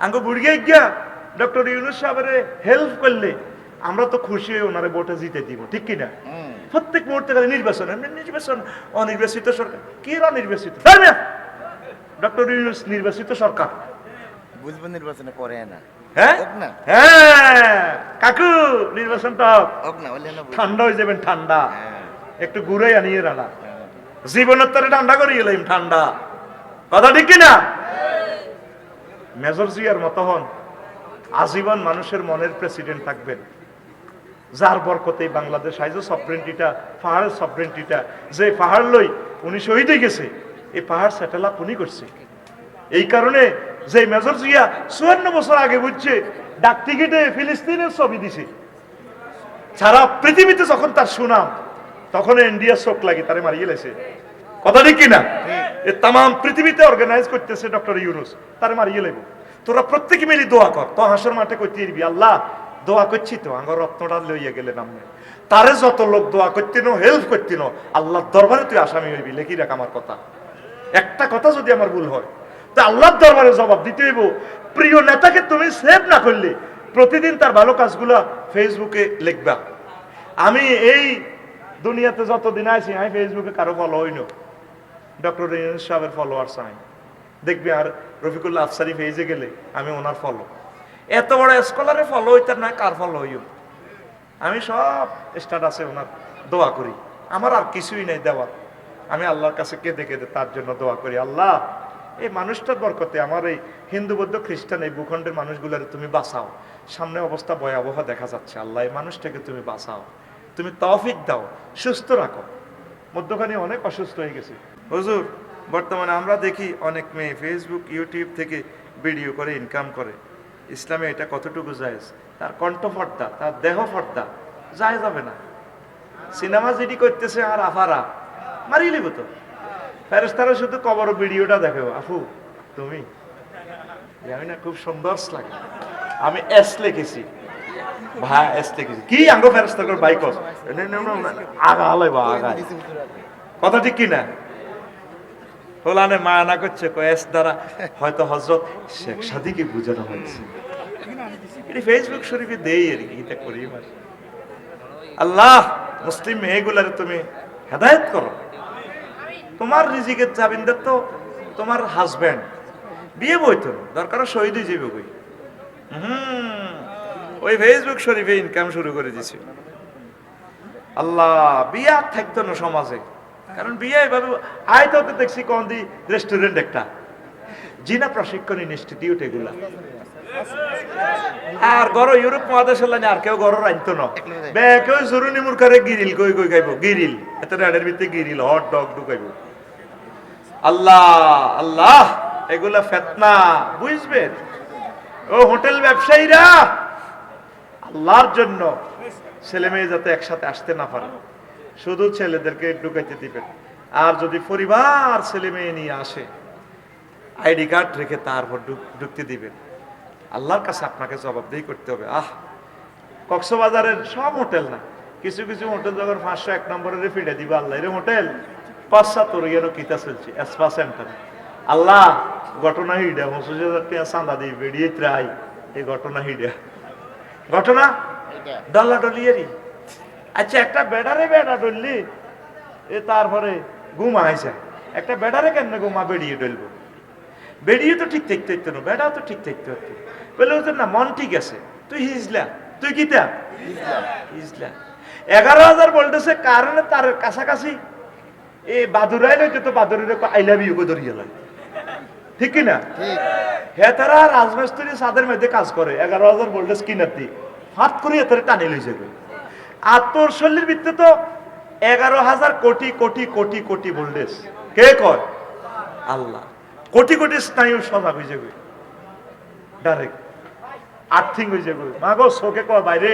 আঙ্গ বুড়িয়ে গিয়া ডক্টর ইউনুস সাহেবের হেল্প করলে আমরা তো খুশি হয়ে ওনারে ভোটে জিতে দিব ঠিক কিনা। প্রত্যেক মুহূর্তে খালি নির্বাচন নির্বাচন অনির্বাচিত সরকার। কি অনির্বাচিত ডক্টর ইউনুস নির্বাচিত সরকার। বুঝব নির্বাচনে না। হ্যাঁ? হ্যাঁ! কাকু নির্বাচনটা না না বুঝব। ঠান্ডা হয়ে যাবেন ঠান্ডা। হ্যাঁ, একটু ঘুরে আনিয়ে রানা হ্যাঁ। জীবনের তরে ঠান্ডা করে ঠান্ডা। কথা ঠিক কিনা মেজর জিয়ার মতো হন আজীবন মানুষের মনের প্রেসিডেন্ট থাকবেন। যার বরকতে বাংলাদেশ আইজো সফরেন্টিটা পাহাড়ের সফরেন্টিটা যে পাহাড় লই উনি শহীদ হয়ে গেছে, এই পাহাড় স্যাটেলাপ উনি করছে। এই কারণে যে মেজর জিয়া চুয়ান্ন বছর আগে বুঝছে, ডাক টিকিটে ফিলিস্তিনের ছবি দিছে, সারা পৃথিবীতে যখন তার সুনাম তখন ইন্ডিয়া চোখ লাগে তারে মারিয়ে লেছে। কথা ঠিক কিনা? এ তাম পৃথিবীতে অর্গানাইজ করতেছে ডক্টর ইউনুস। তার মারিয়ে লেব তোরা প্রত্যেকে মিলি দোয়া কর। তো হাসর মাঠে করতে দিবি আল্লাহ, দোয়া করছি তো আঙ্গর রত্নটা লইয়া গেলে নামে। তারে যত লোক দোয়া করতেন হেল্প করতেন আল্লাহ দরবারে তুই আসামি হইবি। লেখি রাখ আমার কথা। একটা কথা যদি আমার ভুল হয়, তা আল্লাহর দরবারে জবাব দিতে হইব। প্রিয় নেতাকে তুমি সেভ না করলে, প্রতিদিন তার ভালো কাজগুলা ফেসবুকে লিখবা। আমি এই দুনিয়াতে যতদিন আছি, আমি ফেসবুকে কারও ফলো হইন ডক্টর ইউনুস সাহেবের ফলোয়ার চাই দেখবি আর রফিকুল্লাহ আফসারি পেজে গেলে আমি ওনার ফলো এত বড় স্কলারে ফলো হইতে না কার ফলো হইও আমি সব স্ট্যাটাসে ওনার দোয়া করি। আমার আর কিছুই নেই দেওয়ার। আমি আল্লাহর কাছে কেঁদে কেঁদে তার জন্য দোয়া করি। আল্লাহ, এই মানুষটার বরকতে আমার এই হিন্দু, বৌদ্ধ, খ্রিস্টান এই ভূখণ্ডের মানুষগুলোর তুমি বাঁচাও। সামনে অবস্থা ভয়াবহ দেখা যাচ্ছে। আল্লাহ, এই মানুষটাকে তুমি বাঁচাও। তুমি তৌফিক দাও। সুস্থ রাখো। মধ্যখানে অনেক অসুস্থ হয়ে গেছে। হুজুর, বর্তমানে আমরা দেখি অনেক মেয়ে ফেসবুক ইউটিউব থেকে ভিডিও করে ইনকাম করে। ইসলামে এটা কতটুকু জায়েজ? তার কণ্ঠ ফর্দা তার দেহ ফর্দা যায় যাবে না। সিনেমা যেটি করতেছে আর আফারা, মারিয়ে লিব তো। ফেরেস্তারা শুধু কবর ভিডিওটা দেখো আফু তুমি? আমি না, খুব সুন্দর লাগে। আমি এস লিখেছি। ভাই, এস লিখেছি। কি আঙ্গ ফেরেস্তা করে বাইক আগা আগা দিছি হুজুর আপনি। কথা ঠিক কিনা ফলানে মায়ানা করছে কয়েস দ্বারা হয়তো হজরত শেখ সাদিকে বুঝানো হয়েছে। এটি ফেসবুক শরীফে দেই আর কি এটা করি। আল্লাহ, মুসলিম মেয়েগুলারে তুমি হেদায়েত করো। তোমার রিজিকের জামিনদার তো তোমার হাজবেন্ড বিয়ে বই তো, দরকার শহীদ যাবে বই। হুম, ওই ফেসবুক শরীফে ইনকাম শুরু করে দিছে আল্লাহ, বিয়া থাকতো না সমাজে। কারণ বিয়ে এভাবে, আয় তো দেখছি কোন দি রেস্টুরেন্ট একটা। জিনা প্রশিক্ষণ ইনস্টিটিউট এগুলা। আর গড় ইউরোপ মহাদেশ হলে আর কেউ গড় রাখতো না। বে, কেউ জরুরি মুরখারে গিরিল কই কই খাইব গিরিল। এত রেডের ভিতরে গিরিল, হট ডগ ঢুকাইব আল্লাহ আল্লাহ, এগুলা ফেতনা বুঝবেন ও হোটেল ব্যবসায়ীরা, আল্লাহর জন্য ছেলে মেয়ে যাতে একসাথে আসতে না পারে। শুধু ছেলেদেরকে ঢুকাইতে দিবেন। আর যদি পরিবার ছেলে মেয়ে নিয়ে আসে আইডি কার্ড রেখে তারপর ঢুকতে দিবেন। আল্লাহর কাছে আপনাকে জবাবদেহি করতে হবে। আহ কক্সবাজারের সব হোটেল না কিছু কিছু হোটেল যখন পাঁচশো এক নম্বরের ফিরে দিবে আল্লাহ এর হোটেল পাঁচ সাত ওরিয়ানো কিতা চলছে এসপা সেন্টার। আল্লাহ ঘটনা হিডা পঁচিশ টাকা চাঁদা দিই বেরিয়ে ত্রাই এই ঘটনা হিডা। ঘটনা। ডল্লা ডলিয়ারি আচ্ছা একটা বেডারে বেডা ডললি এ তারপরে ঘুমা আইসা। একটা বেডারে কেন ঘুমা? বেরিয়ে ডলবো বেরিয়ে তো ঠিক থাকতে হতো না বেড়াও তো ঠিক থাকতে হতো বলে হতো না মন ঠিক আছে। তুই হিজলা তুই কিতা? হিজলা। এগারো হাজার বলতেছে কারণে তার কাছাকাছি এ বাদুরাই লইতে তো বাদুরের আই লাভ ইউ ধরিয়ে লয়। ঠিক কি না ঠিক। হে তারা রাজমিস্ত্রি সাদের মধ্যে কাজ করে। এগারো হাজার ভোল্টেজ কিনার দি। হাত করে এতে টানি লইছে। গো। আর তোর শরীরের ভিত্তে তো এগারো হাজার কোটি কোটি কোটি কোটি ভোল্টেজ। কে কয়? আল্লাহ। কোটি কোটি স্নায়ু সজাগ হয়ে যাবে। ডাইরেক্ট আর্থিং হয়ে যাবে। মাগো শোকে কয় বাইরে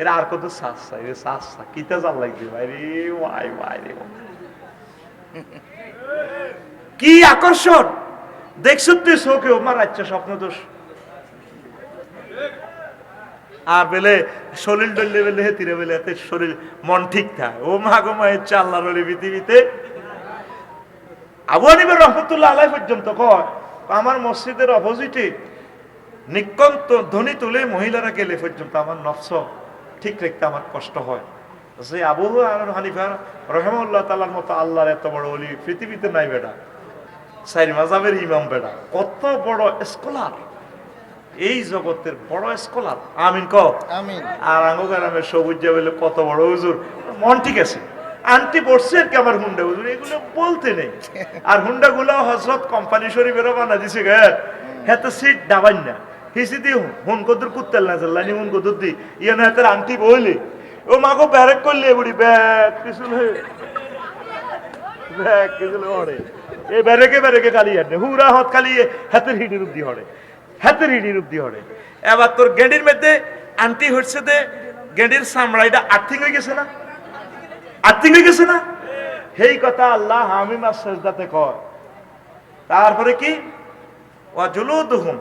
এরা আর কত শ্বাস চাই রে শ্বাস কিতে জাল লাগবে? বাইরে ওয়াই ওয়াই রে কি আকর্ষণ! দেখছ তুই চোখে ওমার আচ্ছা স্বপ্ন দোষ আর বেলে শরীর ডললে বেলে হেতিরে বেলে এতে শরীর মন ঠিক থাকে ও মা গো মায়ের চাল্লা রলি পৃথিবীতে। আবু হানিফের রহমতুল্লাহ আলাই পর্যন্ত কয়, আমার মসজিদের অপোজিটে নিকন্ত ধ্বনি তুলে মহিলারা গেলে পর্যন্ত আমার নফস ঠিক রাখতে আমার কষ্ট হয়। যে আবু আর হানিফা রহমুল্লাহ তালার মতো আল্লাহর এত বড় অলি পৃথিবীতে নাই বেটা। সাইর মাজাবের ইমাম বেটা। কত বড় স্কলার এই জগতের বড় স্কলার আমিন ক আমিন। আর আঙ্গগ্রামের সবুজ বলে কত বড় হুজুর। মন ঠিক আছে। আন্টি পড়ছে আর কি আমার হুন্ডা হুজুর এগুলো বলতে নেই। আর হুন্ডা গুলো হজরত কোম্পানি শরীফেরও বানা দিছে গে। হ্যাঁ তো সিট ডাবাই না। হিসি দি হুন কদুর কুত্তাল না চাল্লানি হুন কদুর দি। ইয়ে না হাতের আন্টি বইলে। ও মাগো ব্যারেক করলে বুড়ি ব্যাগ পিছনে ব্যাগ পিছনে হড়ে এই ব্যারেকে ব্যারেকে খালি আনে হুরা হত খালি হাতের হিডির হড়ে হাতের হিডির উদ্দি হড়ে এবার তোর গেডির মধ্যে আন্টি হচ্ছে দে গেডির সামড়াইটা আর্থিং হয়ে গেছে না? আর্থিং হয়ে গেছে না? সেই কথা আল্লাহ হামিম সেজদাতে কয়। তারপরে কি? ও জুলুদহুম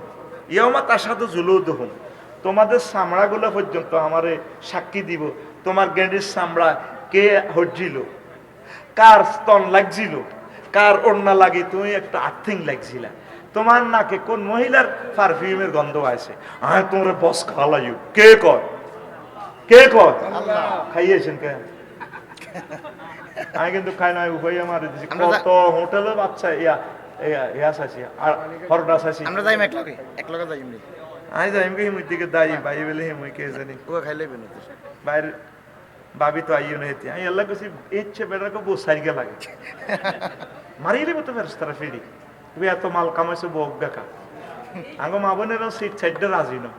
ইয়ামা তাসাদু জুলুদহুম। তোমাদের চামড়াগুলো পর্যন্ত আমারে সাক্ষী দিব, তোমার গেন্ডির চামড়া কে হজ্জিল? কার স্তন লাগছিল কার ওড়না লাগি? তুমি একটা আর্থিং লাগছিলা তোমার নাকে কোন মহিলার পারফিউমের গন্ধ আছে হ্যাঁ তোমার বস খাওয়ালাইও। কে কয়? কে কয়? খাইয়েছেন কে? আমি কিন্তু খাই না উভয় আমার কত হোটেলে বাচ্চা ইয়া ইয়া চাইছি আর হরডা চাইছি আমরা যাইম এক লগে এক লগে যাইম আমি যাই আমি হিমুর দিকে দাই বাই বলে হিমুই কে জানি। ও খাইলে বেনো বাইরে ভাবি তো আইও না হেতি আমি আল্লাহ কইছি ইচ্ছে বেড়া বসাই গে লাগে ফেরস্তারা ফিরি। তুমি এত মাল কামাইছো বক গাকা আঙ্গো মা বোনেরও সিট সাইডে রাজি না।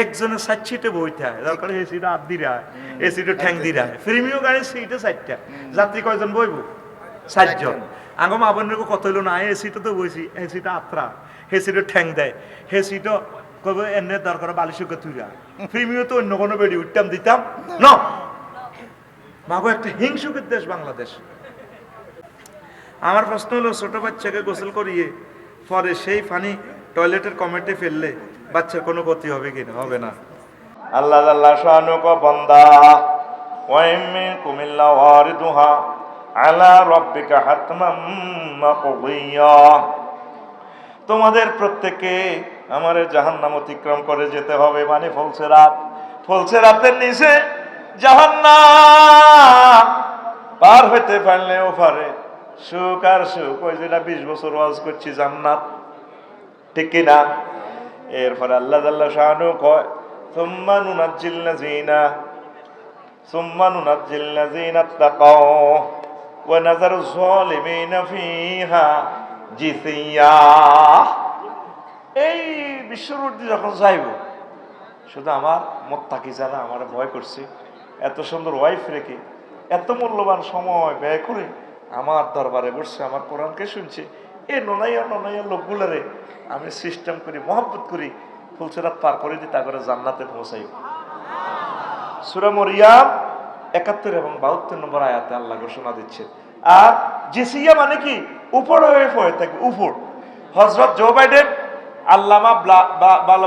একজনের সাইড সিটে বইতে হয় দরকার এই সিটে দিয়ে রায় এই সিটে ঠ্যাং দিয়ে রায় প্রিমিয় গাড়ির সিটে সাইডটা যাত্রী কয়জন বইব? সাতজন আঙ্গো মা বোনের কত হইল না এই সিটে তো বইছি এই সিটে আত্রা। হে সিটে ঠ্যাং দেয়। হে সিটও কবে এনে দরকার বালিশুকে তুইরা প্রিমিয় তো অন্য কোনো বেড়ি উঠতাম দিতাম। ন। মাগো একটা হিংসুকের দেশ বাংলাদেশ। আমার প্রশ্ন হলো, ছোট বাচ্চাকে গোসল করিয়ে পরে সেই পানি টয়লেটের কমেটে ফেললে বাচ্চার কোনো ক্ষতি হবে কি না? হবে না। আল্লাহ আল্লাহ শানুক বন্দা, ওয়াইমি কুমিল্লা ওয়ারিদুহা, আলা রাব্বিকা হাতমাম মাকদিয়া। তোমাদের প্রত্যেকে আমার জাহান্নাম অতিক্রম করে যেতে হবে মানে ফলছে রাত। ফলছে রাতের নিচে জাহান্নাম পার হইতে পারলেও পারে। সুখ আর সুখ, ওই যেটা বিশ বছর ওয়াজ করছি জান্নাত, ঠিক কিনা এরপরে আল্লাহ আল্লাহ শাহানু কয়, সুম্মা নুনাজ্জিল লাযিনা সুম্মা নুনাজ্জিল লাযিনা তাকাও ওয়া নাযারু যালিমিনা ফিহা জিসিয়া. এই বিশ্বরূপটি যখন যাইব, শুধু আমার মোত্তাকি যারা, আমার ভয় করছে, এত সুন্দর ওয়াইফ রেখে, এত মূল্যবান সময় ব্যয় করে আমার দরবারে বসছে আমার কোরআনকে শুনছে। এ ননাইয়া ননাইয়া লোকগুলারে আমি সিস্টেম করি, মহব্বত করি। ফুলসেরাত পার করে দিই তারপরে জান্নাতে পৌঁছাই সুরা মরিয়াম একাত্তর এবং বাহাত্তর নম্বর আয়াতে আল্লাহ ঘোষণা দিচ্ছে। আর জেসিয়া মানে কি? উপর হয়ে পড়ে থাকবে উপর। হজরত জো বাইডেন, আল্লামা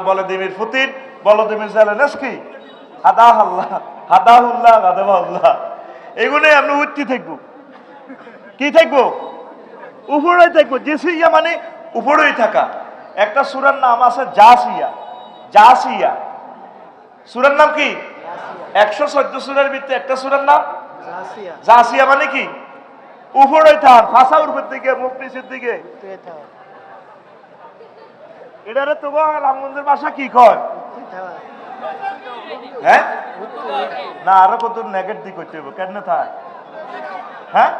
বলদিমির ফুতিন বলদিমির জেলেনস্কি হাদা আল্লাহ হাদাহুল্লাহ হাদাবাহুল্লাহ। এগুলোই আমরা উঠতে থাকব। কি থাকব? উপরে থাকব। জেসিয়া মানে উপরেই থাকা। একটা সুরার নাম আছে জাসিয়া। জাসিয়া। সুরার নাম কি? একশো চোদ্দ সুরের ভিত্তি একটা সুরের নাম? জাসিয়া। মানে কি? উপরে থাক। ফাঁসা উপর দিকে নিচের দিকে এটারে তোমার রামগঞ্জের ভাষা কি কয়? হ্যাঁ? না আরও কত নেগেট দিক হইতে হইব কেন থাক? হ্যাঁ?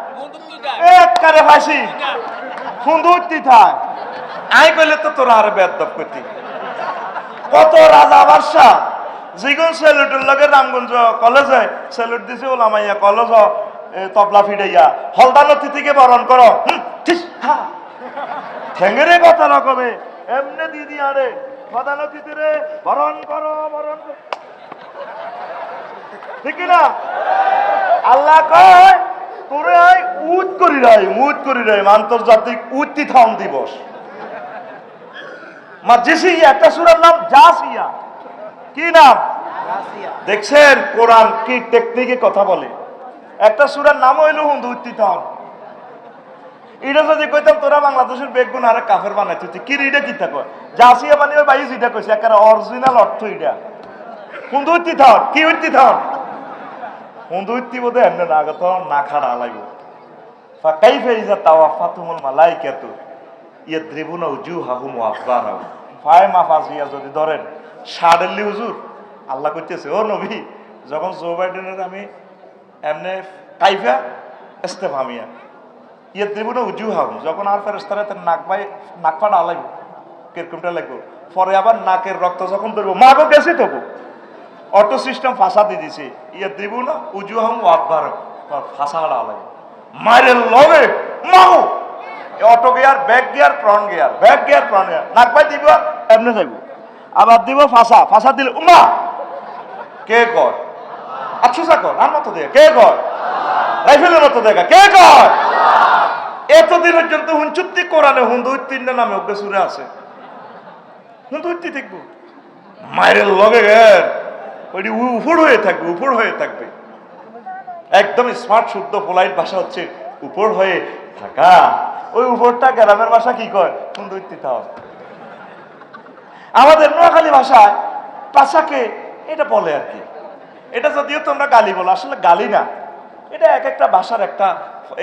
একবারে ফাঁসি সুন্দরটি থাক। আই কইলে তো তোরা আরে বেদব করতি কত রাজা বাদশাহ। যেগুন সেলুটের লগে রামগঞ্জ কলেজে সেলুট দিছে ওলামাইয়া কলেজ তবলা ফিডাইয়া। হলদা নথি থেকে বরণ করো। ঠেঙ্গেরে কথা রকমে এমনি দিদি আরে হলদা নথিতে রে বরণ করো, বরণ ঠিক না আল্লাহ কয় তোরে আই উদ করি রাই উদ করি রাই আন্তর্জাতিক উত্তিথান দিবস। মা জেসি একটা সুরার নাম জাসিয়া। কি নাম? দেখছেন কোরআন কি টেকনিকে কথা বলে। একটা সুরার নাম হইল হুন্দু উত্তিথান এটা যদি কইতাম তোরা বাংলাদেশের বেগুন আরে কাফের বানাই তুই কি রিডে কি থাকো? জাসিয়া মানে ওই বাইশ এটা কইছে একেবারে অরিজিনাল অর্থ এটা। হুন্দু হইতি থর কি হইতি থর হুন্দু হইতি বোধ এমনি না আগত না খাড়া লাগবে ফাকাই ফেরিজা তাওয়াফাতুমুল মালাইকাতু ইয়াদ্রিবুনা উজুহাহুম ওয়া আদবারাহুম ফায় মাফাজিয়া যদি ধরেন সাড়েলি হুজুর, আল্লাহ কইতেছে, ও নবী, যখন জো বাইডেনের আমি এমনি কাইফা ইস্তেফামিয়া ইয়াদ্রিবুনা উজুহাহুম যখন আর ফেরেশতারা তার নাক বাই, নাক ফাটা লাগবে কিরকমটা লাগবে? পরে আবার নাকের রক্ত যখন ধরবো, মাগো গেছে তবু। অটো সিস্টেম ফাঁসা দিয়ে দিছে ইয়ে দিব না, উজুহাম ওয়াকবার ফাঁসা হারা লাগে। মায়ের লগে মাগো auto gear back gear front gear. Back gear front gear. নাক পাই দিব এমনি যাইব আবার দিব ফাঁসা। ফাঁসা দিলে উমা। কে কর আচ্ছা কর আর মতো দেখে কে কর রাইফেলের মতো দেখা কে কর এতদিন পর্যন্ত হুঞ্চুত্তি কোরআনে হুন্দু তিনটা নামে ওকে সুরে আছে হুন্দু দেখব। মায়ের লগে গের। ওইটি উপর হয়ে থাকবে, উপর হয়ে থাকবে। একদম স্মার্ট শুদ্ধ পোলাইট ভাষা হচ্ছে উপর হয়ে থাকা। ওই উপরটা গ্রামের ভাষা কি কয়? সুন্দর আমাদের নোয়াখালী ভাষায় পাশাকে এটা বলে আর কি। এটা যদিও তোমরা গালি বলো, আসলে গালি না। এটা এক একটা ভাষার একটা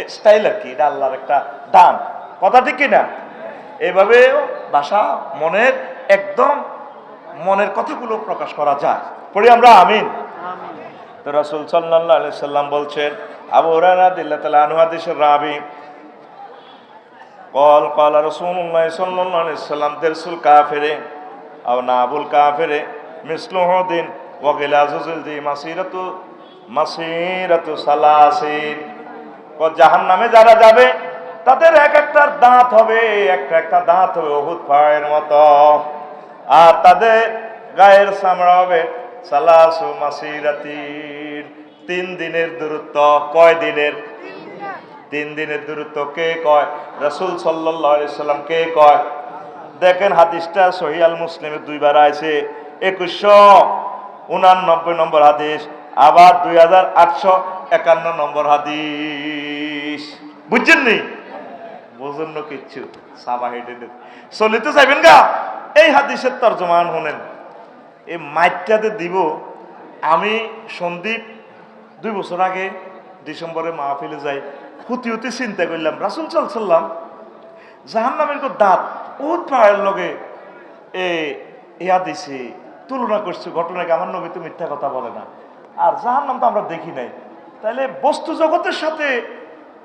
স্টাইল আর কি, এটা আল্লাহর একটা দান। কথা ঠিক কিনা? এভাবেও ভাষা মনের, একদম মনের কথাগুলো প্রকাশ করা যায়। পড়ি আমরা আমিন। তো রাসুল সাল্লাহ আলি সাল্লাম বলছেন আবু হুরায়রা দিল্লাহ তালা আনুহাদিসের রাবি। কল কল রসুল্লাহ সাল্লাহ আলি সাল্লাম দেরসুল কাফেরে আও না আবুল কাফেরে মিসলুহ দিন ওয়াকিল আজুজুল দি মাসিরাতু মাসিরাতু সালাসিন। ও জাহান নামে যারা যাবে তাদের এক একটার দাঁত হবে একটা একটা দাঁত হবে অভূত পায়ের মতো। আর তাদের গায়ের চামড়া হবে সালাসু মাসিরাতির তিন দিনের দূরত্ব কয় দিনের? তিন দিনের দূরত্ব কে কয়? রসুল সাল্লাম কে কয়? দেখেন হাদিসটা সহিয়াল মুসলিমের দুইবার আছে একুশশো উনানব্বই নম্বর হাদিস, আবার দুই হাজার আটশো একান্ন নম্বর হাদিস। বুঝছেন নি? বুঝুন কিচ্ছু। সাবা চলিতে চাইবেন গা? এই হাদিসের তর্জমান হলেন এই মাইকটাতে দিব। আমি সন্দীপ দুই বছর আগে ডিসেম্বরে মাহফিলে যাই হুতি হুতি চিন্তা করলাম, রাসুল সাল্লাম জাহান নামের দাঁত বহুত পাহাড়ের লগে এ ইয়া দিছে, তুলনা করছে, ঘটনাকে আমার নবী তো মিথ্যা কথা বলে না। আর জাহান নাম তো আমরা দেখি নাই। তাহলে বস্তু জগতের সাথে,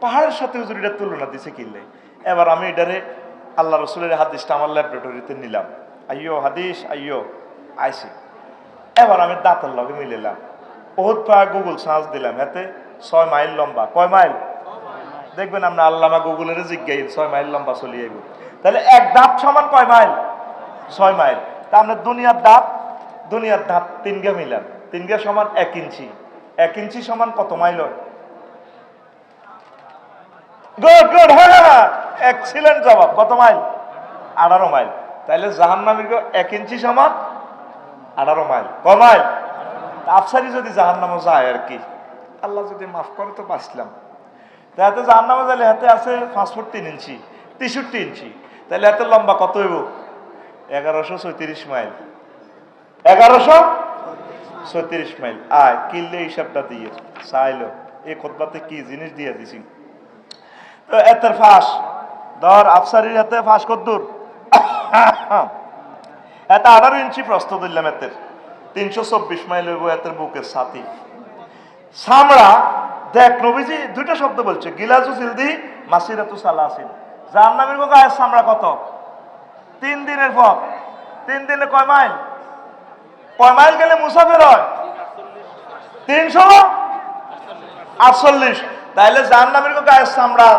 পাহাড়ের সাথে হুজুর এটা তুলনা দিছে কিনলে এবার আমি এটারে আল্লাহ রসুলের হাদিসটা আমার ল্যাবরেটরিতে নিলাম। আইয়ো হাদিস, আইয়ো। আইসি। এবার আমি দাঁতের লগে মিলিলাম বহুত পাহাড় গুগল সার্চ দিলাম, এতে ছয় মাইল লম্বা। কয় মাইল? দেখবেন আমরা আল্লামা গুগলের জিজ্ঞাই ছয় মাইল লম্বা চলি আইব। তাহলে এক দাঁত সমান কয় মাইল? ছয় মাইল। তা আমরা দুনিয়ার দাঁত দুনিয়ার দাঁত তিন গে মিলাম। তিন গে সমান এক ইঞ্চি। এক ইঞ্চি সমান কত মাইল হয়? গুড গুড হ্যাঁ হ্যাঁ হ্যাঁ। এক্সিলেন্ট জবাব। কত মাইল? আঠারো মাইল। তাইলে জাহান্নামীর গো এক ইঞ্চি সমান আঠারো মাইল। ক মাইল? আফসারি যদি জাহান্নামে যায় আর কি। আল্লাহ যদি মাফ করে তো বাঁচলাম। তাতে যার নামে যাইলে হাতে আছে পাঁচ ফুট তিন ইঞ্চি, তেষট্টি ইঞ্চি। তাহলে এত লম্বা কত হইব? এগারোশো ছয়ত্রিশ মাইল। এগারোশো ছয়ত্রিশ মাইল। আয়, কিনলে হিসাবটা দিয়ে। চাইলো, এই খোদবাতে কি জিনিস দিয়ে দিছি। তো এতের ফাঁস। ধর আফসারির হাতে ফাঁস কদ্দুর। এত আঠারো ইঞ্চি প্রস্তুত দিলাম এতের। তিনশো চব্বিশ মাইল হইব এতের বুকের সাথী সামড়া, দেখ, নবীজি দুইটা শব্দ বলছে, গিলাজু সিলদি মাসিরাতু সালাসিন। যার নামের গায়ের সামড়া কত? তিন দিনের পর। তিন দিনে কয় মাইল? কয় মাইল গেলে মুসাফির হয়? তিনশো? আটচল্লিশ। তাইলে যার নামের গায়ের চামড়া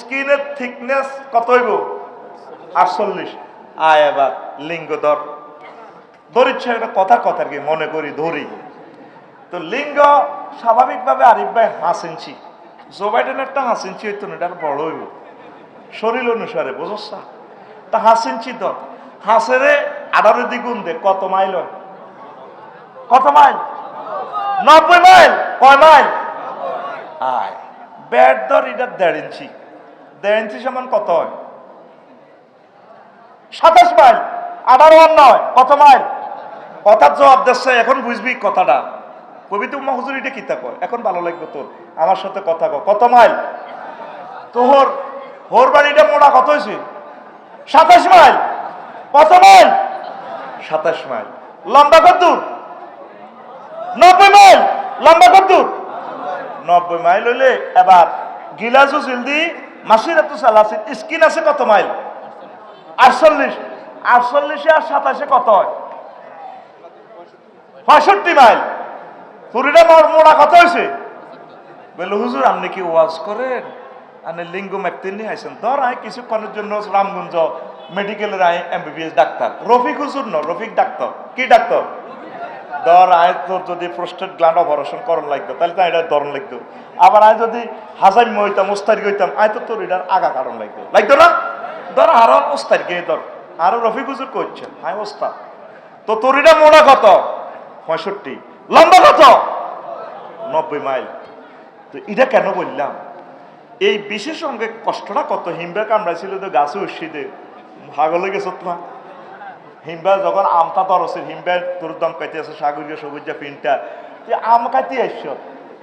স্কিনের থিকনেস কত হইব? আটচল্লিশ। আয় এবার। লিঙ্গ ধর ধরিচ্ছে, একটা কথা কথা কি? মনে করি, ধরি। তো লিঙ্গ স্বাভাবিকভাবে আরিফ ভাই হাঁস জো বাইডেনেরটা হাঁস ইঞ্চি হইতো না, এটা বড় হইব। শরীর অনুসারে, বুঝছ? তা হাঁস ইঞ্চি তো। হাঁসেরে দ্বিগুণ দে, কত মাইল কত মাইল? নব্বই মাইল? কয় মাইল? আয়। ব্যাট ধর, এটা দেড় ইঞ্চি। দেড় ইঞ্চি সমান কত হয়? সাতাশ মাইল। আঠারো ওয়ান নয়, কত মাইল? কথার জবাব দিচ্ছে, এখন বুঝবি কথাটা। কবি তো হুজুর, এটা কিতা কয়? এখন ভালো লাগবে তোর। আমার সাথে কথা কয়। কত মাইল? তোর হোর বাড়িটা মোড়া কত হয়েছে? সাতাশ মাইল। কত মাইল? সাতাশ মাইল। লম্বা কত নব্বই মাইল। লম্বা কত নব্বই মাইল হইলে এবার গিলাসু সিলদি মাসির এত সালাসির স্কিন আছে কত মাইল? আটচল্লিশ। আটচল্লিশে আর সাতাশে কত হয়? পঁয়ষট্টি মাইল। পুরীটা মোড়া কত হয়েছে? বলে, হুজুর, আপনি কি ওয়াজ করেন? আপনি লিঙ্গ ম্যাকতিন নিয়ে আইসেন। ধর আয় কিছুক্ষণের জন্য রামগঞ্জ মেডিকেলের আয় এমবিবিএস ডাক্তার। রফিক হুজুর ন, রফিক ডাক্তার। কি ডাক্তার? ধর, আয় তোর যদি প্রস্টেট গ্ল্যান্ড অপারেশন করণ লাগতো, তাহলে তো এটা ধরন লাগতো। আবার আয় যদি হাজাইম হইতাম, ওস্তারি হইতাম, আয় তো তোর এটার আগা কারণ লাগতো। লাগতো না? ধর, আরও ওস্তারি ধর। আরও রফিক হুজুর করছে আয় ওস্তাদ তো তোর এটা মোড়া কত? পঁয়ষট্টি। লম্বা কত? নব্বই মাইল। তো এটা কেন বললাম? এই বিশেষ অঙ্গে কষ্টটা কত? হিমবা কামড়াইছিল তো গাছে উসিদে ভাগলে গেছ না হিমবা যখন আমটা ধরছে হিমবা তোর দম কাইতে আছে, সাগরীয় সবুজা পিনটা তুই আম কাটি আসছ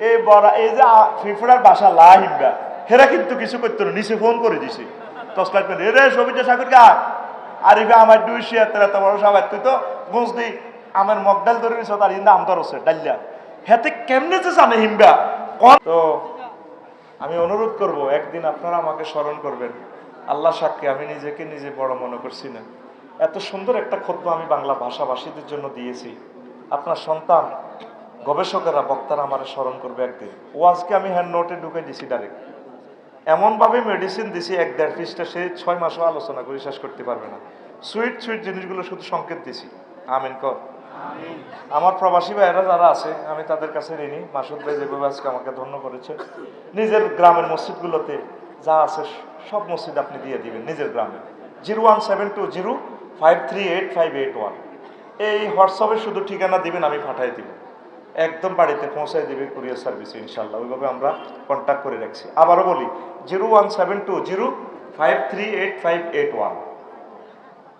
এই বড়, এই যে ফিফড়ার বাসা লা হিমবা হেরা কিন্তু কিছু করতো না, নিচে ফোন করে দিছে। তসলাইট পেন রে সবুজা সাগর গা আর এবার আমার দুই শিয়া তেরা তোমার সবাই তুই তো বুঝ দি আমার মগডাল ধরে নিছ, তার ইন্দা আম ধরছে ডাল্লা হেতে কেমনে যে জানে হিমবা তো, আমি অনুরোধ করব, একদিন আপনারা আমাকে স্মরণ করবেন। আল্লাহ সাক্ষী, আমি নিজেকে নিজে বড় মনে করছি না। এত সুন্দর একটা খোদ্া আমি বাংলা ভাষাভাষীদের জন্য দিয়েছি। আপনার সন্তান, গবেষকেরা, বক্তারা আমার স্মরণ করবে একদিন। ও আজকে আমি হ্যান্ড নোটে ঢুকে দিছি ডাইরেক্ট এমনভাবে মেডিসিন দিছি, এক দেড় পিসটা সে ছয় মাসও আলোচনা করে, শেষ করতে পারবে না। সুইট সুইট জিনিসগুলো শুধু সংকেত দিছি। আমিন কর। আমার প্রবাসী ভাইয়েরা যারা আছে, আমি তাদের কাছে ঋণী। মাসুদ ভাই যেভাবে আজকে আমাকে ধন্য করেছে, নিজের গ্রামের মসজিদগুলোতে যা আছে সব মসজিদ আপনি দিয়ে দিবেন, নিজের গ্রামে। Zero one seven two zero five three eight five eight one. এই হোয়াটসঅ্যাপে শুধু ঠিকানা দিবেন, আমি পাঠাই দিব। একদম বাড়িতে পৌঁছায় দিবে কুরিয়ার সার্ভিস ইনশাল্লাহ ওইভাবে আমরা কন্ট্যাক্ট করে রাখছি। আবারও বলি, zero one seven two zero five three eight five eight one.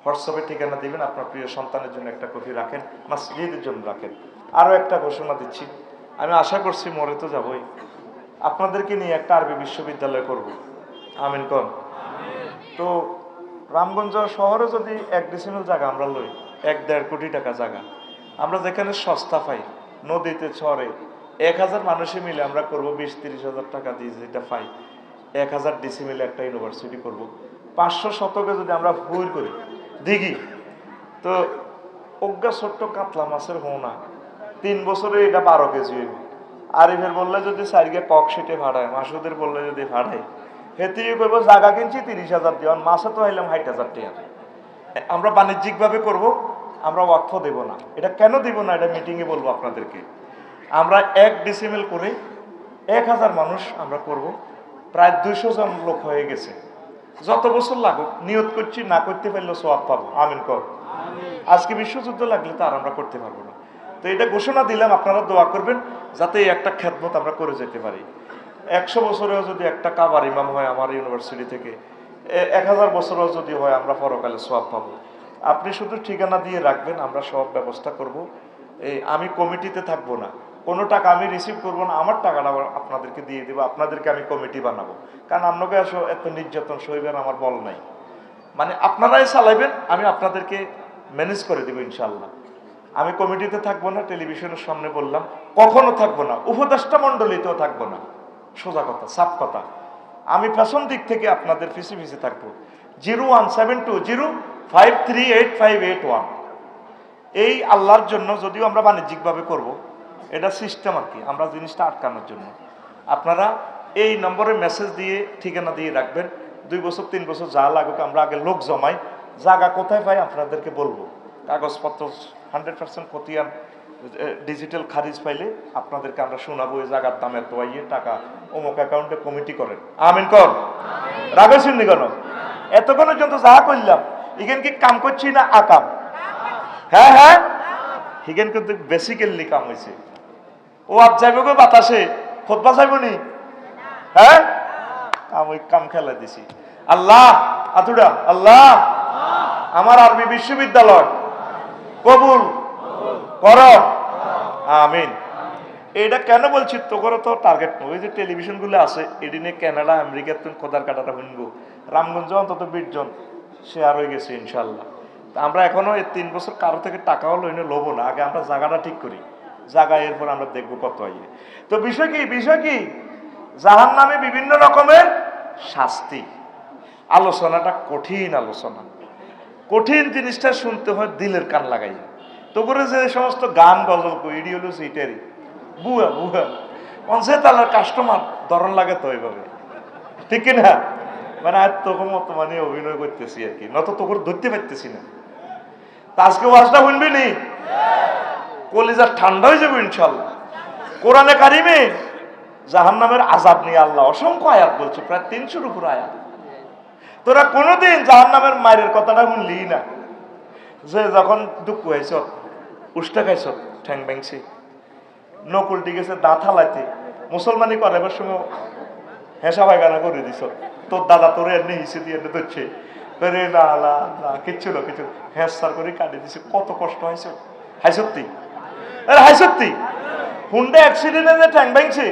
হোয়াটসঅ্যাপে ঠিকানা দিবেন, আপনার প্রিয় সন্তানের জন্য একটা কপি রাখেন, মাসজিদের জন্য রাখেন। আরও একটা ঘোষণা দিচ্ছি, আমি আশা করছি মরে তো যাবই। আপনাদেরকে নিয়ে একটা আরবি বিশ্ববিদ্যালয় করব। আমিন কন। তো রামগঞ্জ শহরে যদি এক ডিসিমেল জায়গা আমরা লই, এক দেড় কোটি টাকা জায়গা, আমরা যেখানে সস্তা পাই, নদীতে ছড়ে এক হাজার মানুষে মিলে আমরা করব বিশ তিরিশ হাজার টাকা দিয়ে যেটা পাই, এক হাজার ডিসি মিলে একটা ইউনিভার্সিটি করব। পাঁচশো শতকে যদি আমরা ভুল করি দিঘি তো অজ্ঞা ছোট্ট কাতলা মাছের হোনা। তিন বছরে এটা বারো কেজি হইব। আরিফের বললে যদি সাইডকে কক সেটে ভাড়ায়, মাসুদের বললে যদি ভাড়ায় হেতে করব জায়গা কিনছি তিরিশ হাজার দিয়ে মাসে তো হইলাম ষাট হাজার টাকা। আমরা বাণিজ্যিকভাবে করব, আমরা ওয়াকফ দেব না। এটা কেন দিব না? এটা মিটিংয়ে বলব আপনাদেরকে। আমরা এক ডিসিমেল করে এক হাজার মানুষ আমরা করব। প্রায় দুইশো জন লোক হয়ে গেছে। যত বছর লাগুক নিয়ত করছি না করতে পারলেও সব পাবো। আমিন কর। আজকে বিশ্বযুদ্ধ লাগলে তো আর আমরা করতে পারব না। তো এটা ঘোষণা দিলাম আপনারা দোয়া করবেন যাতে একটা খ্যাতমত আমরা করে যেতে পারি। একশো বছরেও যদি একটা কাবার ইমাম হয় আমার ইউনিভার্সিটি থেকে এক হাজার বছরেও যদি হয় আমরা পরকালে সব পাবো। আপনি শুধু ঠিকানা দিয়ে রাখবেন আমরা সব ব্যবস্থা করব। এই আমি কমিটিতে থাকব না। কোনো টাকা আমি রিসিভ করব না, আমার টাকাটা আপনাদেরকে দিয়ে দেবো, আপনাদেরকে আমি কমিটি বানাবো। কারণ আপনাকে আসো, এত নির্যাতন সইবেন, আমার বল নাই। মানে আপনারাই চালাইবেন, আমি আপনাদেরকে ম্যানেজ করে দেবো ইনশাল্লাহ আমি কমিটিতে থাকব না টেলিভিশনের সামনে বললাম, কখনো থাকব না, উপদেষ্টা মণ্ডলীতেও থাকব না। সোজা কথা সাপ কথা। আমি পেছন দিক থেকে আপনাদের পিছে পিছে থাকব। Zero one seven two zero five three eight five eight one. এই আল্লাহর জন্য যদিও আমরা বাণিজ্যিকভাবে করব এটা সিস্টেম আর কি, আমরা জিনিসটা আটকানোর জন্য। আপনারা এই নম্বরে মেসেজ দিয়ে, ঠিকানা দিয়ে রাখবেন। দুই বছর, তিন বছর যা লাগুক, আমরা আগে লোক জমাই। জায়গা কোথায় পাই আপনাদেরকে বলব? কাগজপত্র হান্ড্রেড পার্সেন্ট খতিয়ান ডিজিটাল খারিজ পাইলে আপনাদেরকে আমরা শোনাবো এই জায়গার দাম এত টাকা। অমুক অ্যাকাউন্টে কমিটি করেন। আমিন কর। রাগে শুননি কেন? এতক্ষণ পর্যন্ত যা করলাম, এখান কি কাম করছি না আকাম? হ্যাঁ হ্যাঁ। হিগেন কিন্তু বেসিক্যালি কাম হয়েছে ও আপ যাইব গো বাতাসে? খোদবা যাইব নি? হ্যাঁ? ওই কাম খেলা দিছি। আল্লাহ আতুডা আল্লাহ, আমার আরবি বিশ্ববিদ্যালয়। কবুল, কর। আমিন। এটা কেন বলছি? তো করে তো টার্গেট ওই যে টেলিভিশনগুলো আছে এটি নিয়ে কানাডা আমেরিকার তুমি কোদার কাটাটা শুনব রামগঞ্জ অন্তত বিশজন শেয়ার হয়ে গেছে ইনশাল্লাহ আমরা এখনও এই তিন বছর কারও থেকে টাকাও লইনে লোবো না। আগে আমরা জায়গাটা ঠিক করি। জায়গা এরপর আমরা দেখব কত আইয়ে। তো বিষয় কি? বিষয় কি? জাহান নামে বিভিন্ন রকমের শাস্তি। আলোচনাটা কঠিন আলোচনা। কঠিন জিনিসটা শুনতে হয় দিলের কান লাগাইয়া। তো করে যে সমস্ত গান গজল কইডি হলো সেইটারই বুয়া বুয়া। অনসে তালার কাস্টমার ধরন লাগে তো এইভাবে। ঠিক না মানে আর তোকে মতো মানে অভিনয় করতেছি আর কি। নত তো করে ধরতে পারতেছি না। তা আজকে ওয়াজটা শুনবি নি? কলিজা ঠান্ডা হয়ে যাবে ইনশাল্লাহ কোরআনে কারিমে জাহান্নামের আজাব নিয়ে আল্লাহ অসংখ্য আয়াত বলছে, প্রায় তিনশোর উপর আয়াত। তোরা কোনোদিন জাহান নামের মায়ের কথাটা শুনলি না? যে যখন দুঃখ হয়েছ উষ্টা খাইছ, ঠ্যাং ব্যাংছি নকুলটি গেছে, দাঁত হালাইতে, মুসলমানি করাবার সময় হেসা পায়খানা করে দিছ, তোর দাদা তোর এমনি হিসে দিয়ে এনে ধরছে। না না কিচ্ছু না কিছু হেসার করে কাটি দিছে, কত কষ্ট হয়েছে। হাই সত্যি। আরে হাই সত্যি। হুন্ডা অ্যাক্সিডেন্টে যে ঠ্যাং ব্যাংছে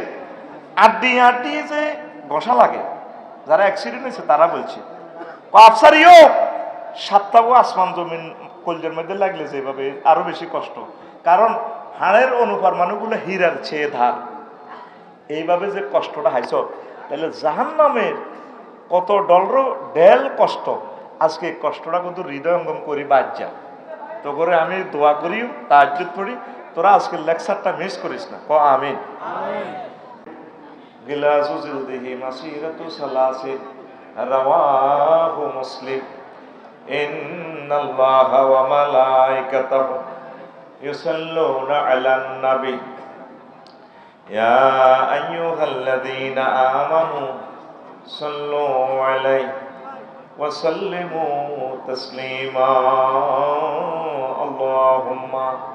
আড্ডি আড্ডি যে বসা লাগে, যারা অ্যাক্সিডেন্ট হয়েছে তারা বলছে। আফসারিও সাতটাও আসমান জমিন কলজের মধ্যে লাগলে যেভাবে আরও বেশি কষ্ট। কারণ হাড়ের অনুপারমাণুগুলো হীরার ছেয়ে ধার। এইভাবে যে কষ্টটা হাইছ, তাহলে জাহান নামের কত ডলর ডেল কষ্ট। আজকে কষ্টটা কিন্তু হৃদয়ঙ্গম করি বাদ যা। তো করে আমি দোয়া করি তাজ্জুদ পড়ি। তোরা আজকে লেকচারটা মিস করিস না। ক, আমিন। গিলাসু জিলদিহি মাসিরাতু সালাসিল রাওয়াহু মুসলিম। ইন্নাল্লাহা ওয়া মালাইকাতাহু ইউসাল্লুনা আলান নবী। ইয়া আইয়ুহাল্লাযীনা আমানু সাল্লু আলাইহি ওয়া সাল্লিমু তাসলিমা। আল্লাহুম্মা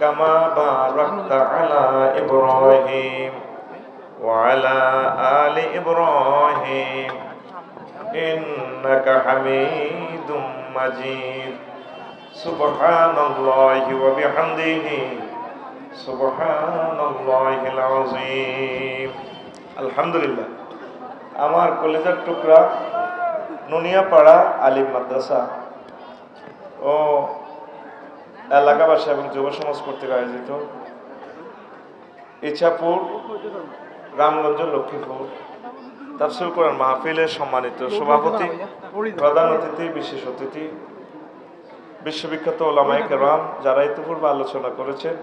كما باركت على إبراهيم وعلى آل إبراهيم إنك حميد مجيد سبحان الله وبحمده سبحان الله العظيم الحمد لله আমার কলেজের টুকরা নুনিয়াপাড়া আলিম মাদ্রাসা ও এলাকাবাসী এবং যুব সমাজ কর্তৃক আয়োজিত ইছাপুর রামগঞ্জ লক্ষ্মীপুর তাফসিল কোরআন মাহফিলের সম্মানিত সভাপতি, প্রধান অতিথি, বিশেষ অতিথি, বিশ্ববিখ্যাত ওলামাই কেরাম যারা ইতিপূর্বে আলোচনা করেছেন,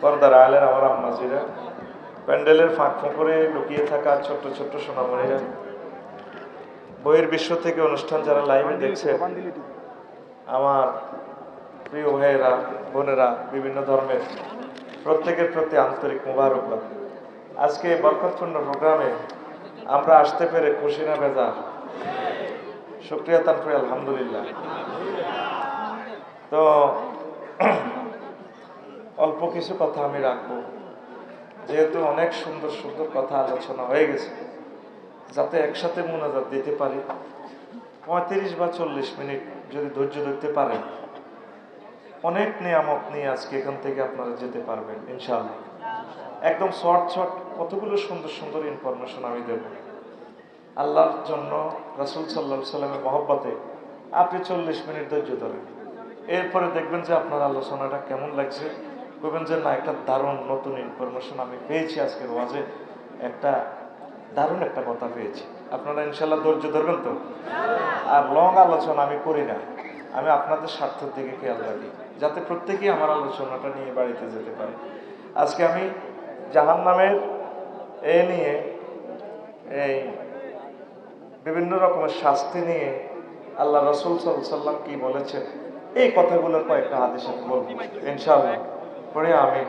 পর্দার আলের আমার আম্মাজিরা, প্যান্ডেলের ফাঁক ফোঁকরে লুকিয়ে থাকা ছোট্ট ছোট্ট সোনামণিরা বইয়ের বিশ্ব থেকে অনুষ্ঠান যারা লাইভে দেখছে আমার প্রিয় ভাইয়েরা, বোনেরা, বিভিন্ন ধর্মের প্রত্যেকের প্রতি আন্তরিক মুবারকবাদ আজকে এই বরকতপূর্ণ প্রোগ্রামে আমরা আসতে পেরে খুশি না বেজার? শুক্রিয়া তান করি আলহামদুলিল্লাহ। তো, অল্প কিছু কথা আমি রাখব। যেহেতু অনেক সুন্দর সুন্দর কথা আলোচনা হয়ে গেছে, যাতে একসাথে মোনাজাত দিতে পারি। পঁয়ত্রিশ বা চল্লিশ মিনিট যদি ধৈর্য ধরতে পারেন অনেক নিয়ামত নিয়ে আজকে এখান থেকে আপনারা যেতে পারবেন, ইনশাআল্লাহ। একদম শর্ট শর্ট কতগুলো সুন্দর সুন্দর ইনফরমেশন আমি দেব। আল্লাহর জন্য রাসুল সাল্লাহ সাল্লামের মহব্বতে আপনি চল্লিশ মিনিট ধৈর্য ধরেন। এরপরে দেখবেন যে আপনার আলোচনাটা কেমন লাগছে। বলবেন যে না, একটা দারুণ নতুন ইনফরমেশন আমি পেয়েছি আজকের ওয়াজে। একটা দারুণ একটা কথা পেয়েছি। আপনারা ইনশাল্লাহ ধৈর্য ধরবেন তো? আর লং আলোচনা আমি করি না। আমি আপনাদের স্বার্থের দিকে খেয়াল রাখি। যাতে প্রত্যেকেই আমার আলোচনাটা নিয়ে বাড়িতে যেতে পারে। আজকে আমি জাহান নামের এ নিয়ে, এই বিভিন্ন রকমের শাস্তি নিয়ে আল্লাহ রসুল সাল্লাম কি বলেছেন, এই কথাগুলোর কয়েকটা আমি বলব, ইনশাআল্লাহ। পরে আমি